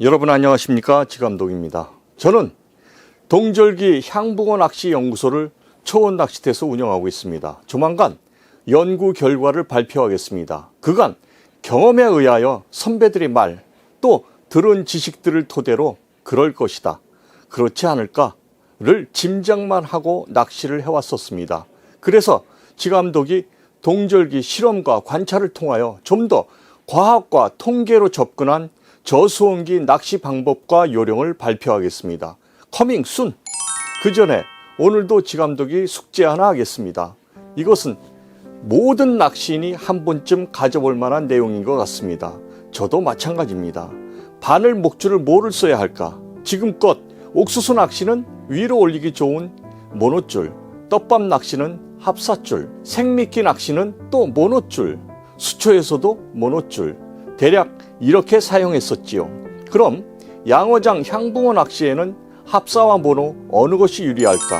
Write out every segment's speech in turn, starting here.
여러분 안녕하십니까 지감독입니다. 저는 동절기 향붕어 낚시 연구소를 초원 낚시터에서 운영하고 있습니다. 조만간 연구 결과를 발표하겠습니다. 그간 경험에 의하여 선배들의 말 또 들은 지식들을 토대로 그럴 것이다. 그렇지 않을까를 짐작만 하고 낚시를 해왔었습니다. 그래서 지감독이 동절기 실험과 관찰을 통하여 좀 더 과학과 통계로 접근한 저수온기 낚시 방법과 요령을 발표하겠습니다. 커밍 순. 그 전에 오늘도 지감독이 숙제 하나 하겠습니다. 이것은 모든 낚시인이 한 번쯤 가져볼 만한 내용인 것 같습니다. 저도 마찬가지입니다. 바늘 목줄을 뭐를 써야 할까? 지금껏 옥수수 낚시는 위로 올리기 좋은 모노줄, 떡밥 낚시는 합사줄, 생미끼 낚시는 또 모노줄, 수초에서도 모노줄, 대략 이렇게 사용했었지요. 그럼 양어장 향붕어 낚시에는 합사와 모노 어느 것이 유리할까?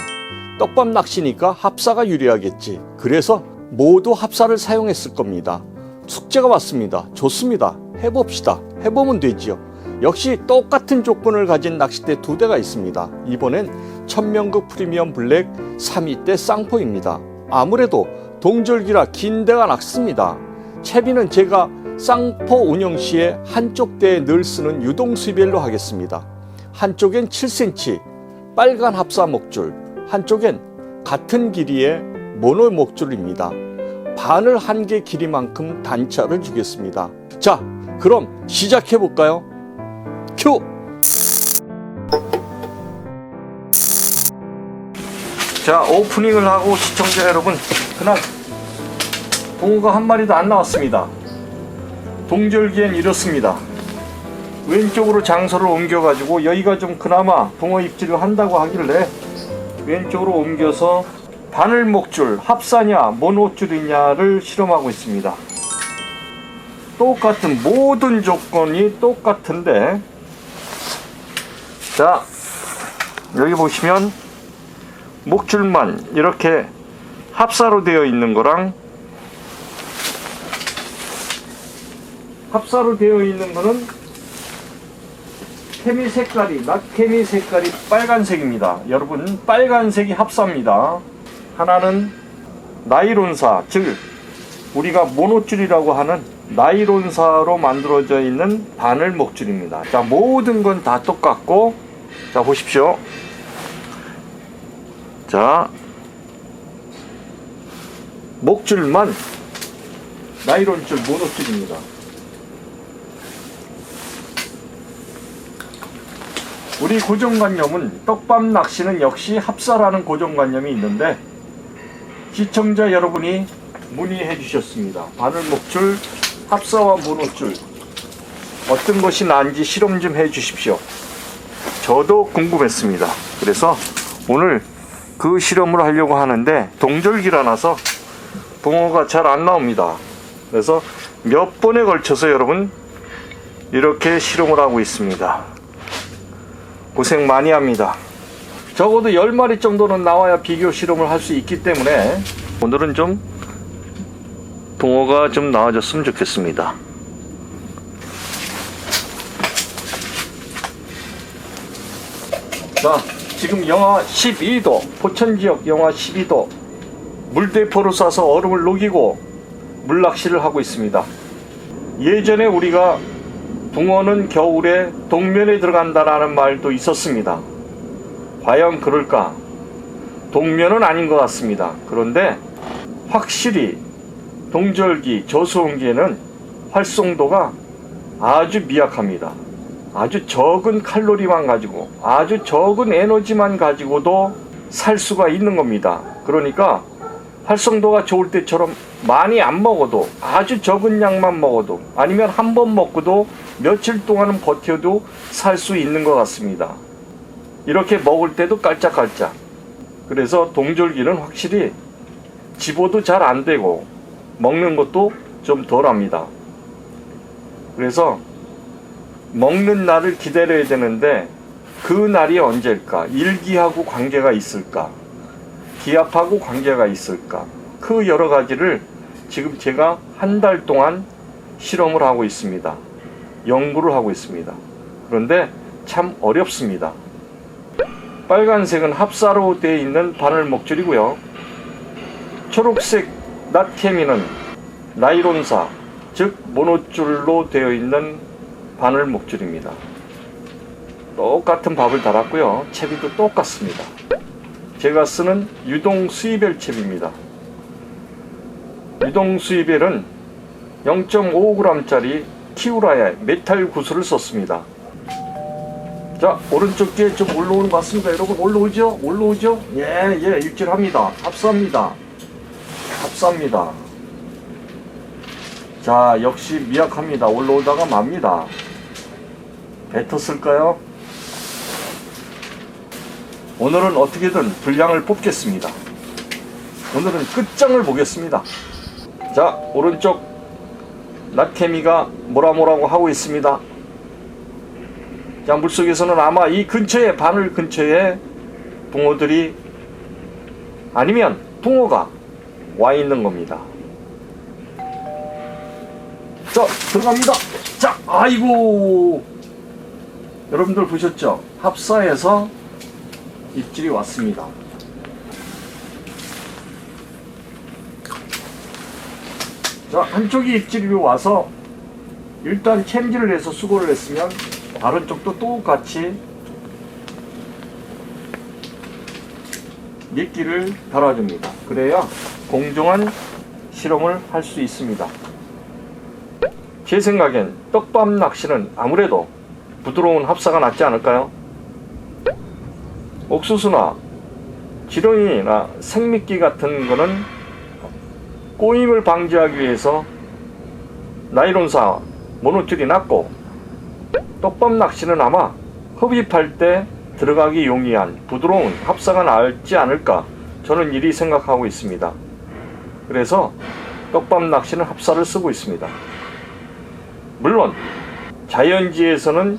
떡밥 낚시니까 합사가 유리하겠지. 그래서 모두 합사를 사용했을 겁니다. 숙제가 왔습니다. 좋습니다. 해봅시다. 해보면 되지요. 역시 똑같은 조건을 가진 낚싯대 두 대가 있습니다. 이번엔 천명극 프리미엄 블랙 3위대 쌍포입니다. 아무래도 동절기라 긴 대가 낚습니다. 채비는 제가 쌍포 운영 시에 한쪽 대에 늘 쓰는 유동 수별로 하겠습니다. 한쪽엔 7cm 빨간 합사 목줄, 한쪽엔 같은 길이의 모노 목줄입니다. 바늘 한 개 길이만큼 단차를 주겠습니다. 자, 그럼 시작해 볼까요? 큐! 자, 오프닝을 하고 시청자 여러분, 그날 붕어가 한 마리도 안 나왔습니다. 동절기엔 이렇습니다. 왼쪽으로 장소를 옮겨가지고 여기가 좀 그나마 붕어 입질을 한다고 하길래 왼쪽으로 옮겨서 바늘 목줄 합사냐 모노줄이냐를 실험하고 있습니다. 똑같은 모든 조건이 똑같은데 자 여기 보시면 목줄만 이렇게 합사로 되어 있는 거랑 합사로 되어 있는 거는 케미 색깔이 낮 케미 색깔이 빨간색입니다. 여러분 빨간색이 합사입니다. 하나는 나이론사 즉 우리가 모노줄이라고 하는 나이론사로 만들어져 있는 바늘 목줄입니다. 자 모든 건 다 똑같고 자 보십시오. 자 목줄만 나이론줄 모노줄입니다. 우리 고정관념은 떡밥 낚시는 역시 합사라는 고정관념이 있는데 시청자 여러분이 문의해 주셨습니다. 바늘 목줄, 합사와 모노줄 어떤 것이 나은지 실험 좀 해 주십시오. 저도 궁금했습니다. 그래서 오늘 그 실험을 하려고 하는데 동절기라나서 붕어가 잘 안 나옵니다. 그래서 몇 번에 걸쳐서 여러분 이렇게 실험을 하고 있습니다. 고생 많이 합니다. 적어도 10마리 정도는 나와야 비교 실험을 할 수 있기 때문에 오늘은 좀 붕어가 좀 나와줬으면 좋겠습니다. 자, 지금 영하 12도, 포천 지역 영하 12도 물대포를 쏴서 얼음을 녹이고 물낚시를 하고 있습니다. 예전에 우리가 붕어는 겨울에 동면에 들어간다라는 말도 있었습니다. 과연 그럴까? 동면은 아닌 것 같습니다. 그런데 확실히 동절기, 저수온기에는 활성도가 아주 미약합니다. 아주 적은 칼로리만 가지고, 아주 적은 에너지만 가지고도 살 수가 있는 겁니다. 그러니까 활성도가 좋을 때처럼 많이 안 먹어도 아주 적은 양만 먹어도 아니면 한 번 먹고도 며칠 동안은 버텨도 살 수 있는 것 같습니다. 이렇게 먹을 때도 깔짝깔짝. 그래서 동절기는 확실히 집어도 잘 안 되고 먹는 것도 좀 덜 합니다. 그래서 먹는 날을 기다려야 되는데 그 날이 언제일까? 일기하고 관계가 있을까? 기압하고 관계가 있을까? 그 여러 가지를 지금 제가 한 달 동안 실험을 하고 있습니다. 연구를 하고 있습니다. 그런데 참 어렵습니다. 빨간색은 합사로 되어 있는 바늘 목줄이고요. 초록색 낫케미는 나이론사, 즉 모노줄로 되어 있는 바늘 목줄입니다. 똑같은 밥을 달았고요. 채비도 똑같습니다. 제가 쓰는 유동 수이벨 채비입니다. 유동 수이벨은 0.5g짜리 키우라의 메탈 구슬을 썼습니다. 자, 오른쪽 뒤에 좀 올라오는 것 같습니다. 여러분, 올라오죠? 올라오죠? 예, 예, 입질합니다. 합사합니다. 합사합니다. 자, 역시 미약합니다. 올라오다가 맙니다. 뱉었을까요? 오늘은 어떻게든 분량을 뽑겠습니다. 오늘은 끝장을 보겠습니다. 자, 오른쪽 낙케미가 뭐라 뭐라고 하고 있습니다. 자, 물속에서는 아마 이 근처에, 바늘 근처에 붕어들이 아니면 붕어가 와 있는 겁니다. 자, 들어갑니다. 자, 아이고. 여러분들 보셨죠? 합사에서 입질이 왔습니다. 자, 한쪽이 입질이 와서 일단 챔질을 해서 수고를 했으면 다른 쪽도 똑같이 미끼를 달아줍니다. 그래야 공정한 실험을 할 수 있습니다. 제 생각엔 떡밥 낚시는 아무래도 부드러운 합사가 낫지 않을까요? 옥수수나 지렁이나 생미끼 같은 거는 꼬임을 방지하기 위해서 나이론사 모노줄이 낫고 떡밥 낚시는 아마 흡입할 때 들어가기 용이한 부드러운 합사가 나을지 않을까 저는 이리 생각하고 있습니다. 그래서 떡밥 낚시는 합사를 쓰고 있습니다. 물론 자연지에서는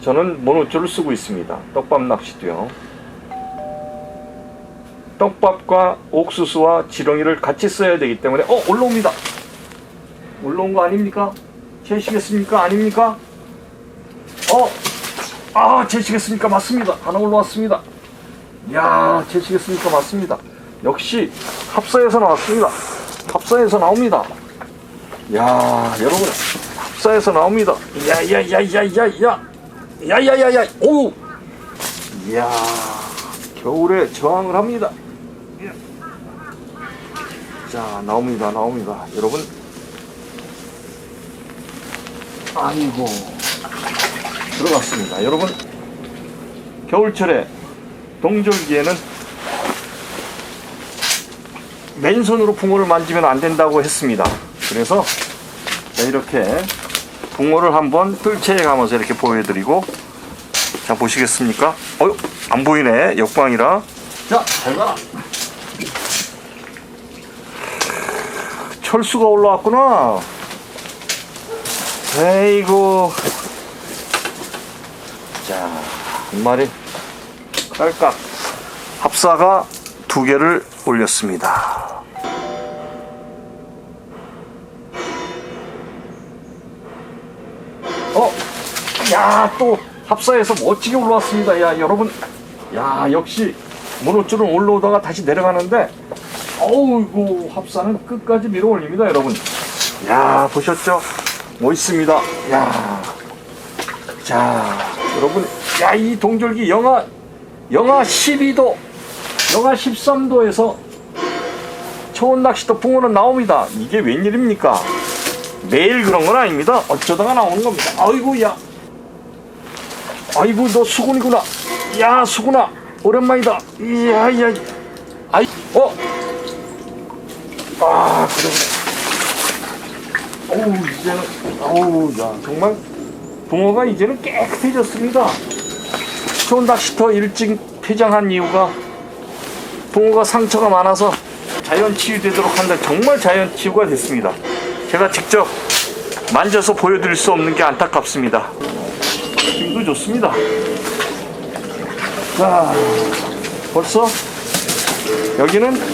저는 모노줄을 쓰고 있습니다. 떡밥 낚시도요. 떡밥과 옥수수와 지렁이를 같이 써야 되기 때문에 어 올라옵니다. 올라온 거 아닙니까? 채시겠습니까? 아닙니까? 어, 아 채시겠습니까? 맞습니다. 하나 올라왔습니다. 야 채시겠습니까? 맞습니다. 역시 합사에서 나왔습니다. 합사에서 나옵니다. 야 여러분 합사에서 나옵니다. 야야야야야야 야야야야 오, 이야 겨울에 저항을 합니다. 자 나옵니다 나옵니다. 여러분. 아이고. 들어갔습니다. 여러분. 겨울철에 동절기에는 맨손으로 붕어를 만지면 안 된다고 했습니다. 그래서 자, 이렇게 붕어를 한번 뜰채에 감아서 이렇게 보여드리고. 자 보시겠습니까? 어휴 안 보이네. 역광이라. 자 잘 가 철수가 올라왔구나. 에이고. 자, 한 마리 깔깍. 합사가 두 개를 올렸습니다. 어, 야, 또 합사에서 멋지게 올라왔습니다. 야, 여러분. 야, 역시 모노줄은 올라오다가 다시 내려가는데 어우 이거 합사는 끝까지 밀어 올립니다 여러분. 야 보셨죠? 멋있습니다. 야 자 여러분 야 이 동절기 영하 영하 12도 영하 13도에서 초원 낚시터 붕어는 나옵니다. 이게 웬일입니까? 매일 그런 건 아닙니다. 어쩌다가 나오는 겁니다. 아이고 야. 아이고 너 수군이구나. 야 수군아. 오랜만이다. 이야 야. 아이 어 아, 그래. 어우, 이제는, 어우, 야, 정말, 붕어가 이제는 깨끗해졌습니다. 좋은 낚시터 일찍 폐장한 이유가 붕어가 상처가 많아서 자연 치유되도록 한다. 정말 자연 치유가 됐습니다. 제가 직접 만져서 보여드릴 수 없는 게 안타깝습니다. 힘도 좋습니다. 자, 벌써 여기는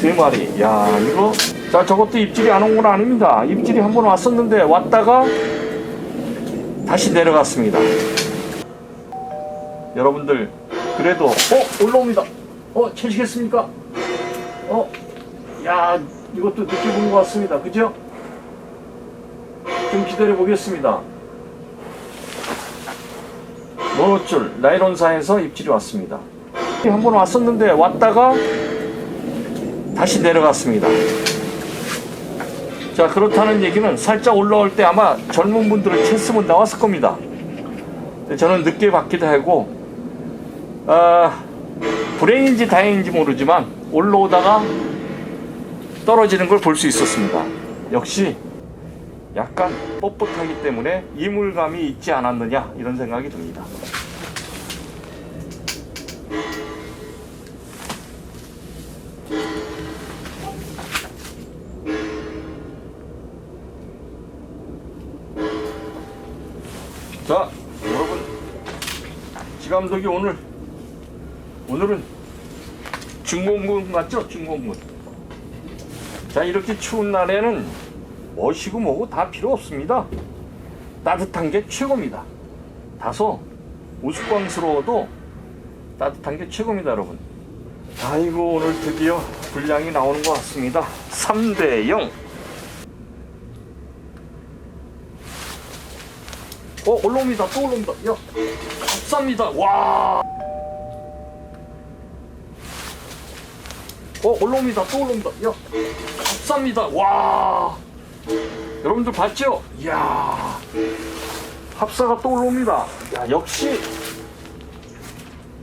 세 마리. 야, 이거. 자, 저것도 입질이 안 온 건 아닙니다. 입질이 한 번 왔었는데, 왔다가 다시 내려갔습니다. 여러분들 그래도 어 올라옵니다. 어 채시겠습니까? 어, 야 이것도 늦게 본것 같습니다. 그죠? 좀 기다려 보겠습니다. 모노줄 나이론사에서 입질이 왔습니다. 한 번 왔었는데 왔다가 다시 내려갔습니다. 자 그렇다는 얘기는 살짝 올라올 때 아마 젊은 분들은 채스면 나왔을 겁니다. 저는 늦게 받기도 하고 아, 불행인지 다행인지 모르지만 올라오다가 떨어지는 걸 볼 수 있었습니다. 역시 약간 뻣뻣하기 때문에 이물감이 있지 않았느냐 이런 생각이 듭니다. 감독이 오늘 오늘은 중공군 맞죠? 중공군. 자, 이렇게 추운 날에는 뭐시고 뭐고 다 필요 없습니다. 따뜻한 게 최고입니다. 다소 우스꽝스러워도 따뜻한 게 최고입니다, 여러분. 아이고, 오늘 드디어 분량이 나오는 것 같습니다. 3대 0. 어, 올라옵니다. 또 올라옵니다. 야, 감사합니다. 와. 어, 올라옵니다. 또 올라옵니다. 야, 감사합니다. 와. 여러분들 봤죠? 이야. 합사가 또 올라옵니다. 야, 역시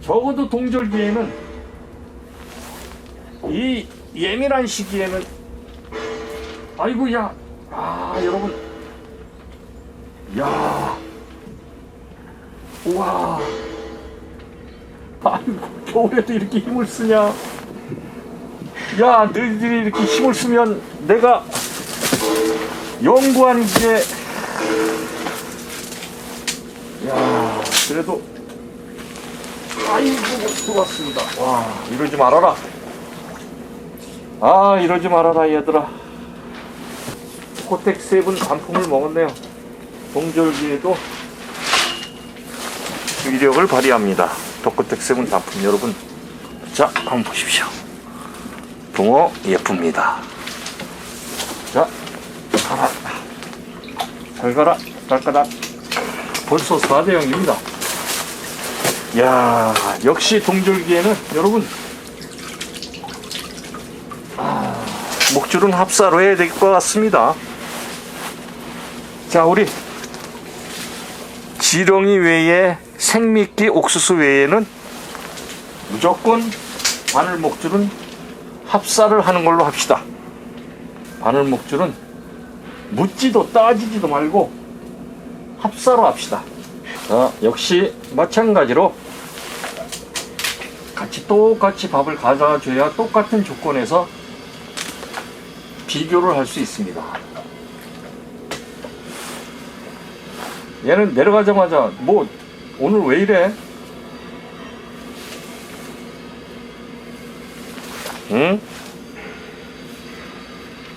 적어도 동절기에는 이 예민한 시기에는 아이고 야. 아, 여러분. 야. 우와. 아이고, 겨울에도 이렇게 힘을 쓰냐. 야, 너희들이 이렇게 힘을 쓰면 내가 연구한 게, 야, 그래도, 아이고, 좋았습니다. 와, 이러지 말아라. 아, 이러지 말아라, 얘들아. 코텍 세븐 단품을 먹었네요. 동절기에도 위력을 발휘합니다. 도코텍 세븐 단품 여러분. 자, 한번 보십시오. 붕어 예쁩니다. 자, 가라. 잘 가라. 깔깔아. 벌써 4대 0입니다. 야 역시 동절기에는 여러분, 아, 목줄은 합사로 해야 될 것 같습니다. 자, 우리 지렁이 외에 생미끼 옥수수 외에는 무조건 바늘 목줄은 합사를 하는 걸로 합시다. 바늘 목줄은 묻지도 따지지도 말고 합사로 합시다. 자, 역시 마찬가지로 같이 똑같이 밥을 가져줘야 똑같은 조건에서 비교를 할 수 있습니다. 얘는 내려가자마자 뭐 오늘 왜 이래? 응?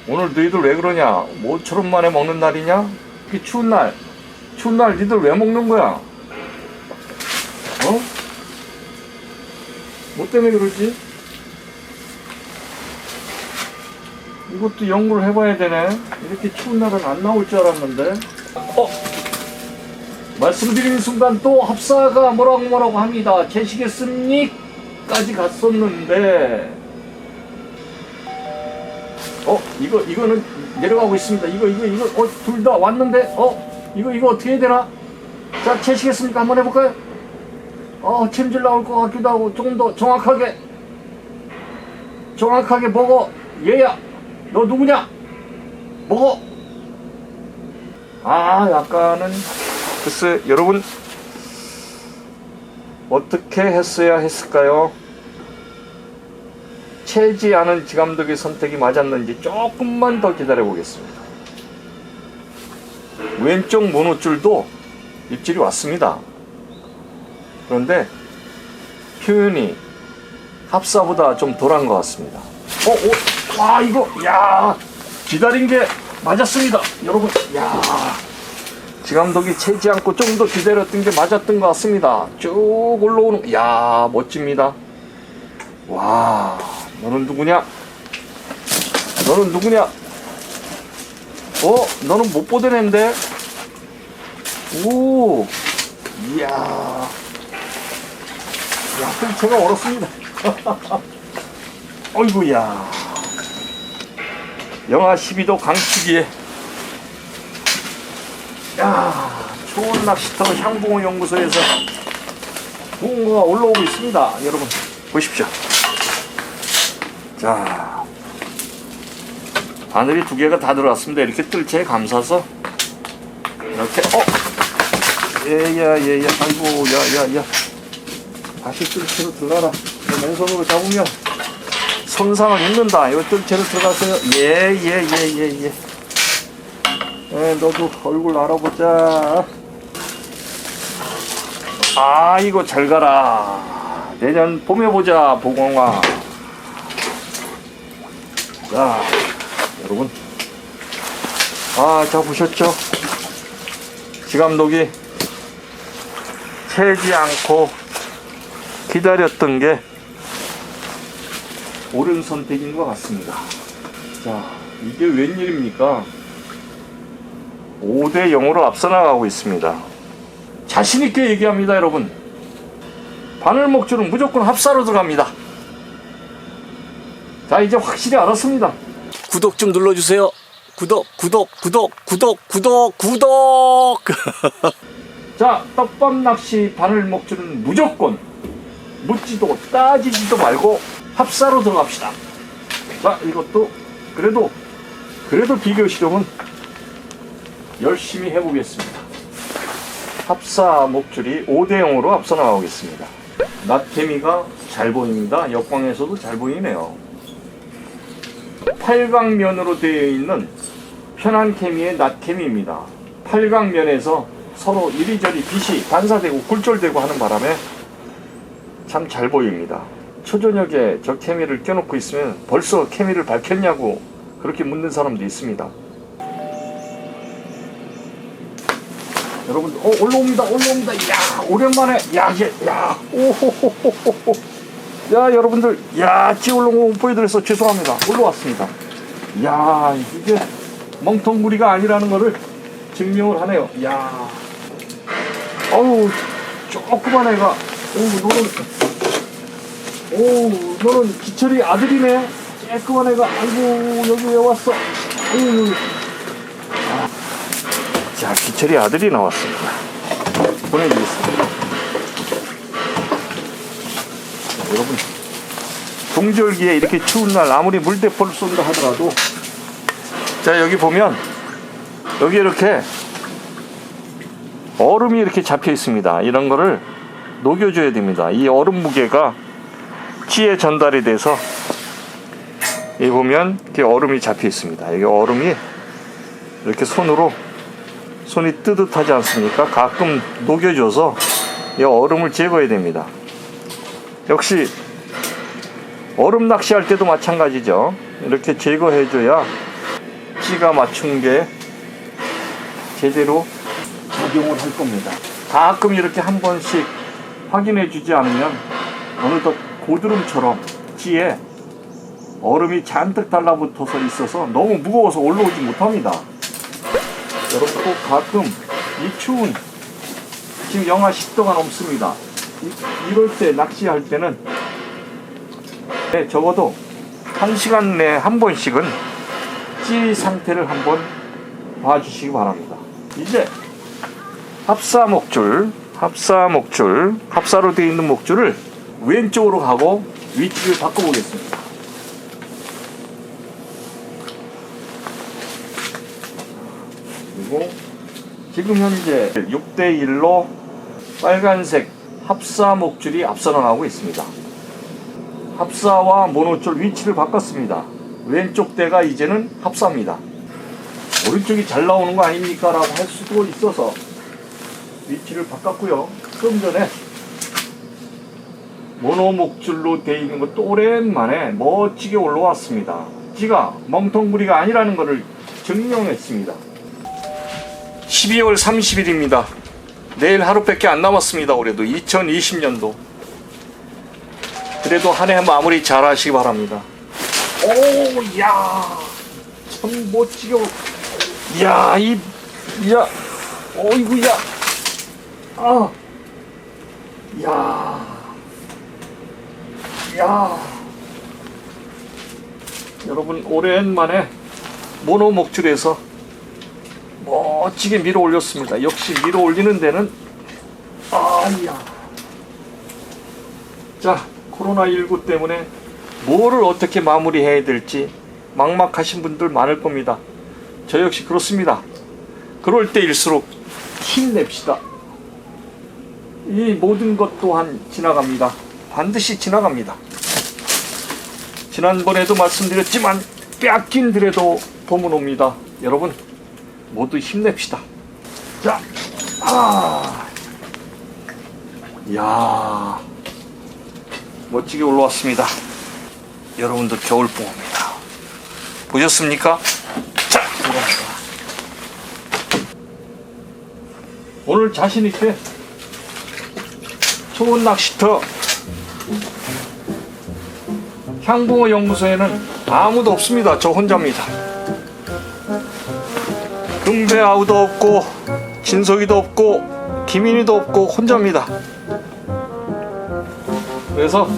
오늘 너희들 왜 그러냐? 모처럼 만에 먹는 날이냐? 이렇게 추운 날 추운 날 니들 왜 먹는 거야? 어? 뭐 때문에 그러지? 이것도 연구를 해봐야 되네. 이렇게 추운 날은 안 나올 줄 알았는데. 어? 말씀드리는 순간 또 합사가 뭐라고 뭐라고 합니다. 제시겠습니까지 갔었는데 어 이거 이거는 내려가고 있습니다. 이거 이거 이거 어둘 다 왔는데 어 이거 이거 어떻게 해야 되나? 자 채시겠습니까? 한번 해볼까요? 어 챔질 나올 것 같기도 하고 조금 더 정확하게 정확하게 먹어 얘야 너 누구냐? 먹어 아 약간은 글쎄 여러분 어떻게 했어야 했을까요? 채지 않은 지감독의 선택이 맞았는지 조금만 더 기다려 보겠습니다. 왼쪽 모노줄도 입질이 왔습니다. 그런데 표현이 합사보다 좀 덜한 것 같습니다. 어, 어, 와 이거 야 기다린 게 맞았습니다, 여러분. 야 지감독이 채지 않고 좀 더 기다렸던 게 맞았던 것 같습니다. 쭉 올라오는, 이야, 멋집니다. 와, 너는 누구냐? 너는 누구냐? 어, 너는 못 보던 앤데? 오, 이야. 야, 뜰채가 얼었습니다. 어이구야. 영하 12도 강추기에 야 초원 낚시터 향붕어 연구소에서 붕어가 올라오고 있습니다. 여러분 보십시오. 자 바늘이 두 개가 다 들어왔습니다. 이렇게 뜰채에 감싸서 이렇게 어 예야 예야 아이고 야야야 다시 뜰채로 들어가라. 맨손으로 잡으면 손상을 입는다. 이거 뜰채로 들어가세요. 예, 예, 예, 예, 예. 예, 너도 얼굴 알아보자. 아, 이거 잘 가라. 내년 봄에 보자, 보공아. 자, 여러분. 아, 자, 보셨죠? 지감독이 채지 않고 기다렸던 게 옳은 선택인 것 같습니다. 자, 이게 웬일입니까? 5대 0으로 앞서 나가고 있습니다. 자신있게 얘기합니다, 여러분. 바늘 목줄은 무조건 합사로 들어갑니다. 자, 이제 확실히 알았습니다. 구독 좀 눌러주세요. 구독, 구독, 구독, 구독, 구독, 구독! 자, 떡밥 낚시 바늘 목줄은 무조건 묻지도 따지지도 말고 합사로 들어갑시다. 자, 이것도 그래도 그래도 비교 실험은 열심히 해보겠습니다. 합사 목줄이 5대 0으로 앞서 나가겠습니다. 낫개미가 잘 보입니다. 역광에서도 잘 보이네요. 팔각면으로 되어 있는 편한 케미의 낫케미입니다. 팔각면에서 서로 이리저리 빛이 반사되고 굴절되고 하는 바람에 참 잘 보입니다. 초저녁에 저 케미를 껴놓고 있으면 벌써 케미를 밝혔냐고 그렇게 묻는 사람도 있습니다. 여러분, 어, 올라옵니다, 올라옵니다. 야, 오랜만에, 야, 이게, 야, 오호호호호호. 야, 여러분들, 야, 찌 올라온 보여드려서 죄송합니다. 올라왔습니다. 야, 이게 멍텅구리가 아니라는 거를 증명을 하네요. 야, 어우, 조그만 애가, 오, 너는, 오, 너는 기철이 아들이네. 조그만 애가, 아이고, 여기 왜 왔어? 아이고, 기철이 아들이 나왔습니다. 보내드리겠습니다. 자, 여러분, 동절기에 이렇게 추운 날 아무리 물대포를 쏜다 하더라도 자, 여기 보면 여기 이렇게 얼음이 이렇게 잡혀 있습니다. 이런 거를 녹여줘야 됩니다. 이 얼음 무게가 치에 전달이 돼서 이 보면 이렇게 얼음이 잡혀 있습니다. 여기 얼음이 이렇게 손으로 손이 뜨뜻하지 않습니까? 가끔 녹여줘서 이 얼음을 제거해야 됩니다. 역시 얼음 낚시할 때도 마찬가지죠. 이렇게 제거해줘야 찌가 맞춘 게 제대로 작용을 할 겁니다. 가끔 이렇게 한 번씩 확인해 주지 않으면 어느덧 고드름처럼 찌에 얼음이 잔뜩 달라붙어서 있어서 너무 무거워서 올라오지 못합니다. 꼭 가끔 이 추운 지금 영하 10도가 넘습니다. 이, 이럴 때 낚시할 때는 네, 적어도 한 시간 내에 한 번씩은 찌 상태를 한번 봐주시기 바랍니다. 이제 합사 목줄, 합사 목줄, 합사로 되어 있는 목줄을 왼쪽으로 가고 위치를 바꿔보겠습니다. 그리고 지금 현재 6대 1로 빨간색 합사 목줄이 앞서 나 가고 있습니다. 합사와 모노줄 위치를 바꿨습니다. 왼쪽 대가 이제는 합사입니다. 오른쪽이 잘 나오는 거 아닙니까? 라고 할 수도 있어서 위치를 바꿨고요. 좀 전에 모노 목줄로 되어 있는 것도 오랜만에 멋지게 올라왔습니다. 지가 멍텅구리가 아니라는 것을 증명했습니다. 12월 30일입니다. 내일 하루밖에 안 남았습니다. 올해도 2020년도. 그래도 한 해 마무리 잘 하시기 바랍니다. 오, 야, 참 멋지게. 올- 야, 이, 야, 어이구, 야, 아, 야, 야. 여러분, 오랜만에 모노 목줄에서 멋지게 밀어 올렸습니다. 역시 밀어 올리는 데는 아야. 자, 코로나19 때문에 뭐를 어떻게 마무리해야 될지 막막하신 분들 많을 겁니다. 저 역시 그렇습니다. 그럴 때일수록 힘냅시다. 이 모든 것 또한 지나갑니다. 반드시 지나갑니다. 지난번에도 말씀드렸지만 뺏긴 들에도 봄은 옵니다. 여러분 모두 힘냅시다. 자, 아, 야, 멋지게 올라왔습니다. 여러분도 겨울봉입니다. 보셨습니까? 자, 들어갑니다. 오늘 자신 있게 좋은 낚시터 향붕어 연구소에는 아무도 없습니다. 저 혼자입니다. 금배 아우도 없고 진석이도 없고 김인희도 없고 혼자입니다. 그래서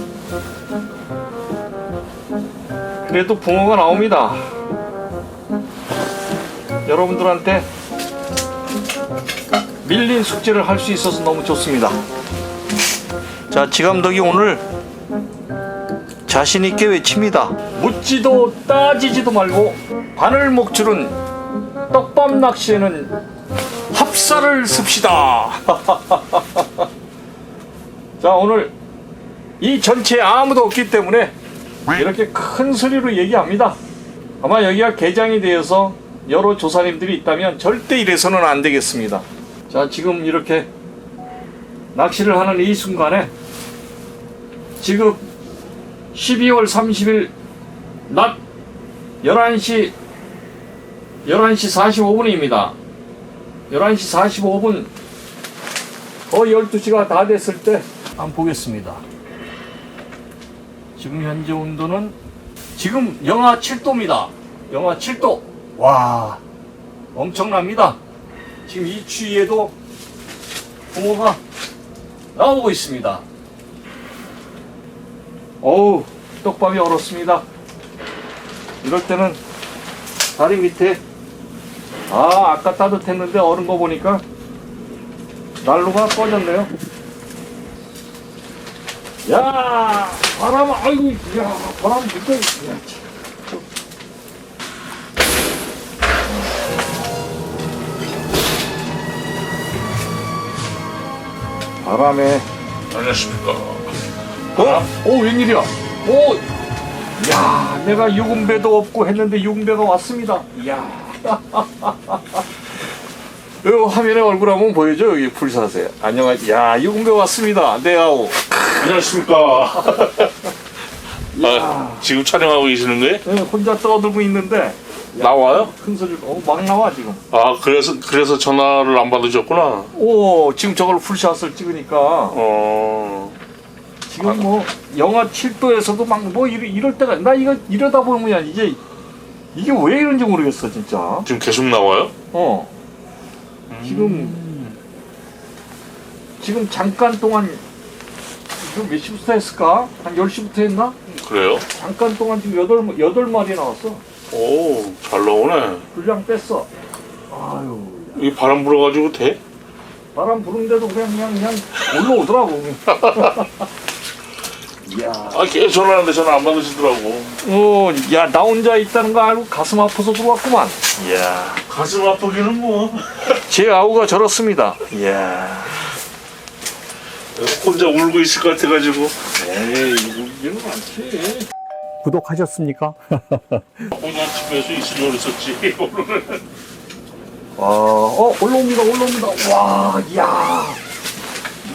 그래도 붕어가 나옵니다. 여러분들한테 밀린 숙제를 할 수 있어서 너무 좋습니다. 자, 지감독이 오늘 자신 있게 외칩니다. 묻지도 따지지도 말고 바늘 목줄은 떡밥 낚시에는 합사를 씁시다. 자, 오늘 이 전체에 아무도 없기 때문에 이렇게 큰 소리로 얘기합니다. 아마 여기가 개장이 되어서 여러 조사님들이 있다면 절대 이래서는 안 되겠습니다. 자, 지금 이렇게 낚시를 하는 이 순간에 지금 12월 30일 낮 11시 11시 45분입니다. 11시 45분 거의 12시가 다 됐을 때 한번 보겠습니다. 지금 현재 온도는 지금 영하 7도입니다. 영하 7도. 와, 엄청납니다. 지금 이 추위에도 붕어가 나오고 있습니다. 어우, 떡밥이 얼었습니다. 이럴 때는 다리 밑에 아, 아까 따뜻했는데 얼은 거 보니까 난로가 꺼졌네요. 야, 바람, 아이고, 야, 바람 진짜, 야, 참. 바람에 안녕하십니까. 어? 오 웬일이야? 오, 야, 내가 유금배도 없고 했는데 유금배가 왔습니다. 이야. 요 화면에 얼굴 한번 보여줘 여기 불사세. 안녕하. 야, 유금배 왔습니다. 네아오. 안녕하십니까. 아, 지금 촬영하고 계시는 거예요? 네, 혼자 떠들고 있는데 나와요? 큰 소리, 어, 막 나와 지금. 아, 그래서 그래서 전화를 안 받으셨구나. 오, 지금 저걸 풀샷을 찍으니까 어, 지금 뭐 영하 7도에서도 막 뭐 이럴, 이럴 때가 나 이거 이러다 보면 이제 이게 왜 이런지 모르겠어 진짜. 지금 계속 나와요? 어. 지금 지금 잠깐 동안 이거 몇 시부터 했을까? 한 10시부터 했나? 그래요? 잠깐 동안 지금 여덟 여덟 마리 나왔어. 오, 잘 나오네. 분량 뺐어. 아유. 이 바람 불어가지고 돼? 바람 부는데도 그냥 그냥 그냥 올라오더라고. 아, 계속 전화하는데 전화 안 받으시더라고. 어, 야, 나 혼자 있다는 거 알고 가슴 아파서 들어왔구만. 이야. 가슴 아프기는 뭐. 제 아우가 저렇습니다. 이야. 혼자 울고 있을 것 같아가지고. 에이, 이거 많지. 구독하셨습니까? 혼자 집에서 있으려고. 오늘은. 와, 어, 올라옵니다, 올라옵니다. 와, 야,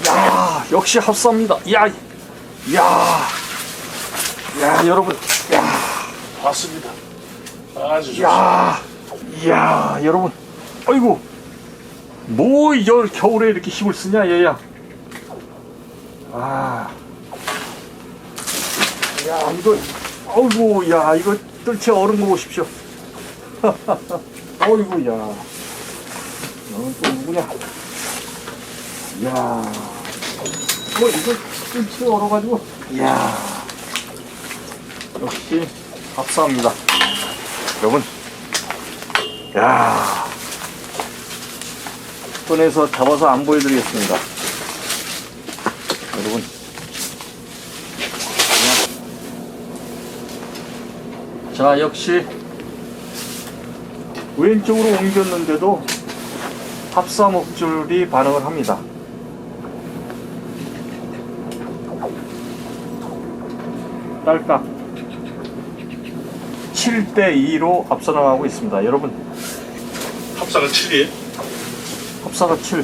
야, 역시 합사입니다. 야, 야, 야, 여러분, 야, 봤습니다. 아주 좋습니다. 야, 야, 여러분, 아이고, 뭐, 이걸 겨울에 이렇게 힘을 쓰냐, 얘야. 아. 야, 이거, 어이구, 야, 이거 뜰채 얼은 거 보십시오. 어이구, 야. 너는 또 누구냐? 야. 뭐, 이거 뜰채 얼어가지고, 야. 역시, 합사합니다. 여러분, 야. 꺼내서 잡아서 안 보여드리겠습니다. 여러분. 자, 역시 왼쪽으로 옮겼는데도 합사 목줄이 반응을 합니다. 딸깍 7대 2로 앞서 나가고 있습니다. 여러분, 합사가 7이에요? 합사가 7.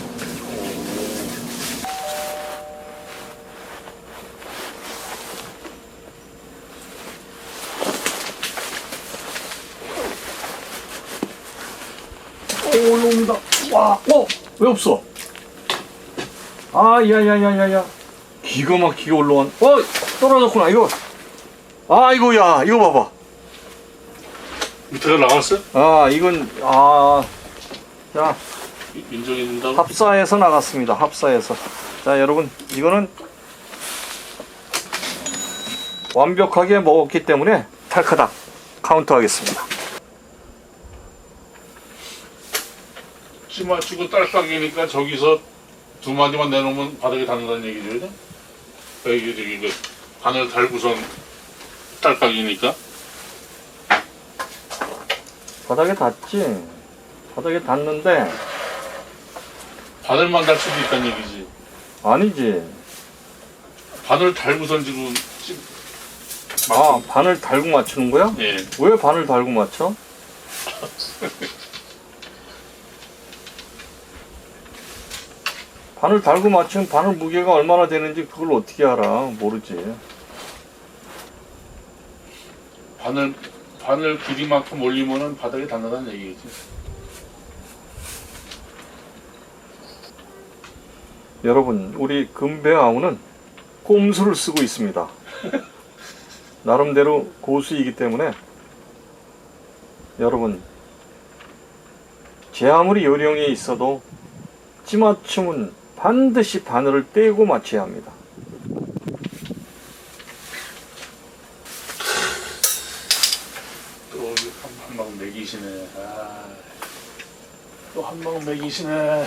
오, 올라옵니다. 와, 어, 왜 없어? 아, 야, 야, 야, 야, 야. 기가 막히게 올라온. 어, 떨어졌구나, 이거. 아, 이거, 야, 이거 봐봐. 밑에가 나갔어요? 아, 이건, 아, 자, 인정해준다고? 합사에서 나갔습니다. 합사에서. 자, 여러분, 이거는 완벽하게 먹었기 때문에 탈카닥 카운트 하겠습니다. 찌맞추고 딸깍이니까 저기서 두 마디만 내놓으면 바닥에 닿는다는 얘기죠? 여기 저기 그 바늘 달고선 딸깍이니까 바닥에 닿지. 바닥에 닿는데 바늘만 달 수도 있다는 얘기지. 아니지. 바늘 달고선 지금 찌... 아, 바늘 달고 맞추는 거야? 예. 왜 바늘 달고 맞춰? 바늘 달고 맞추면 바늘 무게가 얼마나 되는지 그걸 어떻게 알아? 모르지. 바늘 바늘 길이만큼 올리면은 바닥에 닿는다는 얘기지. 여러분, 우리 금배아우는 꼼수를 쓰고 있습니다. 나름대로 고수이기 때문에 여러분, 제 아무리 요령이 있어도 찌맞춤은 반드시 바늘을 떼고 맞춰야 합니다. 또한 방울 매기시네. 아, 또한 방울 매기시네.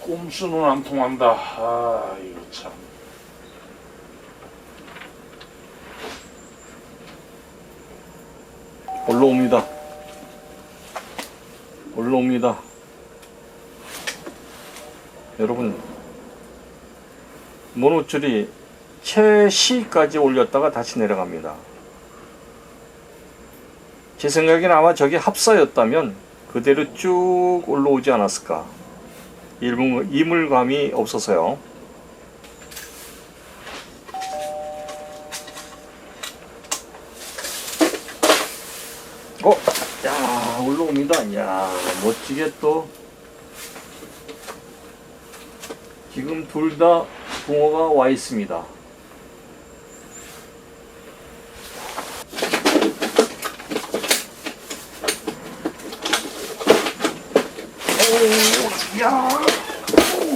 꼼수는 안 통한다. 아, 이거 참. 올라옵니다. 올라옵니다. 여러분, 모노줄이 최시까지 올렸다가 다시 내려갑니다. 제 생각에는 아마 저게 합사였다면 그대로 쭉 올라오지 않았을까. 이물, 이물감이 없어서요. 어, 야, 올라옵니다. 야, 멋지게 또. 지금 둘 다 붕어가 와 있습니다. 오, 야,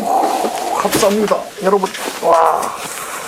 오, 감사합니다, 여러분. 와.